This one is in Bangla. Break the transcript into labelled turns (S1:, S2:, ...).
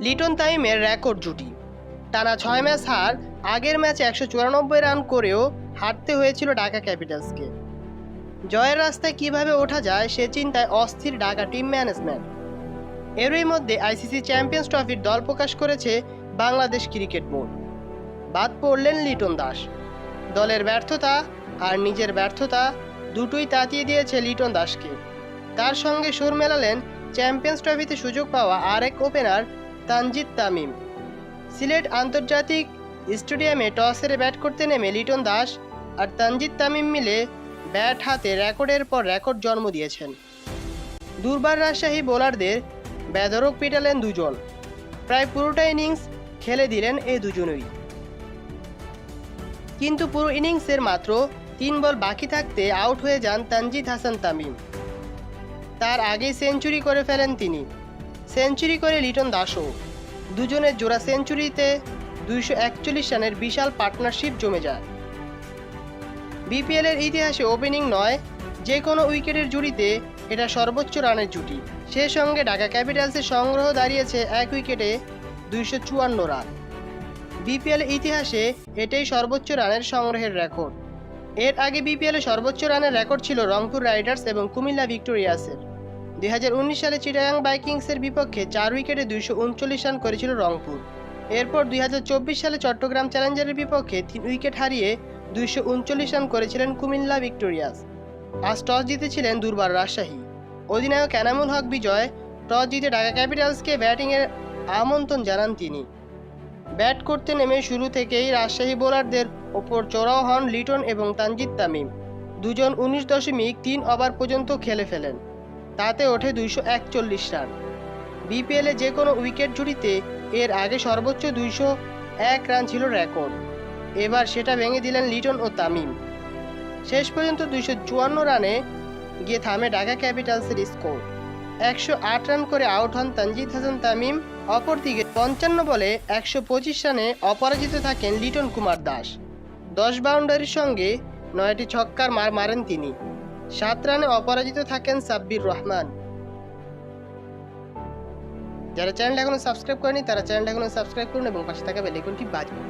S1: লিটন তাইমের রেকর্ড জুটি। টানা ছয় ম্যাচ হার, আগের ম্যাচে একশো চুরানব্বই রান করেও হারতে হয়েছিল ঢাকা ক্যাপিটালসকে। জয়ের রাস্তায় কীভাবে ওঠা যায় সে চিন্তায় অস্থির ঢাকা টিম ম্যানেজমেন্ট। এরই মধ্যে আইসিসি চ্যাম্পিয়ন্স ট্রফির দল প্রকাশ করেছে বাংলাদেশ ক্রিকেট বোর্ড। বাদ পড়লেন লিটন দাস। দলের ব্যর্থতা আর নিজের ব্যর্থতা দুটোই তাতিয়ে দিয়েছে লিটন দাসকে। তার সঙ্গে সুর মেলালেন চ্যাম্পিয়ন্স ট্রফিতে সুযোগ পাওয়া আরেক ওপেনার তানজিদ তামিম। সিলেট আন্তর্জাতিক স্টেডিয়ামে টস হেরে ব্যাট করতে নেমে লিটন দাস আর তানজিদ তামিম মিলে ব্যাট হাতে রেকর্ডের পর রেকর্ড জন্ম দিয়েছেন। দুর্বার রাজশাহী বোলারদের বেদরক পিটালেন দুজন। প্রায় পুরোটা ইনিংস খেলে দিলেন এই দুজনই। কিন্তু পুরো ইনিংসের মাত্র তিন বল বাকি থাকতে আউট হয়ে যান তানজিদ হাসান তামিম। তার আগেই সেঞ্চুরি করে ফেলেন তিনি। সেঞ্চুরি করে লিটন দাসও। দুজনের জোড়া সেঞ্চুরিতে দুইশো একচল্লিশ রানের বিশাল পার্টনারশিপ জমে যায়। বিপিএলের ইতিহাসে ওপেনিং নয়, যে কোনো উইকেটের জুড়িতে এটা সর্বোচ্চ রানের জুটি। সে সঙ্গে ঢাকা ক্যাপিটালসের সংগ্রহ দাঁড়িয়েছে এক উইকেটে দুইশো চুয়ান্ন রান। বিপিএল ইতিহাসে এটাই সর্বোচ্চ রানের সংগ্রহের রেকর্ড। এর আগে বিপিএলে সর্বোচ্চ রানের রেকর্ড ছিল রংপুর রাইডার্স এবং কুমিল্লা ভিক্টোরিয়াসের। দুই হাজার উনিশ সালে চিটাগাং বাইকিংসের বিপক্ষে চার উইকেটে দুইশো উনচল্লিশ রান করেছিল রংপুর। এরপর দুই হাজার চব্বিশ সালে চট্টগ্রাম চ্যালেঞ্জারের বিপক্ষে তিন উইকেট হারিয়ে দুইশো উনচল্লিশ রান করেছিলেন কুমিল্লা ভিক্টোরিয়াস। আজ টস জিতেছিলেন দুর্বার রাজশাহী। অধিনায়ক এনামুল হক বিজয় টস জিতে ঢাকা ক্যাপিটালসকে ব্যাটিংয়ের আমন্ত্রণ জানান তিনি। ব্যাট করতে নেমে শুরু থেকেই রাজশাহী বোলারদের ওপর চড়াও হন লিটন এবং তানজিদ তামিম। দুজন উনিশ দশমিক তিন ওভার পর্যন্ত খেলে ফেলেন। তাতে ওঠে দুইশো একচল্লিশ রান। বিপিএলে যে কোনো উইকেট জুটিতে এর আগে সর্বোচ্চ দুইশো এক রান ছিল রেকর্ড। এবার সেটা ভেঙে দিলেন লিটন ও তামিম। শেষ পর্যন্ত দুইশো চুয়ান্ন রানে গিয়ে থামে ঢাকা ক্যাপিটালসের স্কোর। একশো আট রান করে আউট হন তানজিদ হাসান তামিম, অপরদিকে পঞ্চান্ন বলে একশো পঁচিশ রানে অপরাজিত থাকেন লিটন কুমার দাস। দশ বাউন্ডারির সঙ্গে নয়টি ছক্কার মার মারেন তিনি। সাত রানে অপরাজিত থাকেন সাব্বির রহমান। যারা চ্যানেলটা এখনও সাবস্ক্রাইব করেনি, তারা চ্যানেলটা এখনও সাবস্ক্রাইব করুন এবং পাশে থাকা বেলাইকনটি বাজবে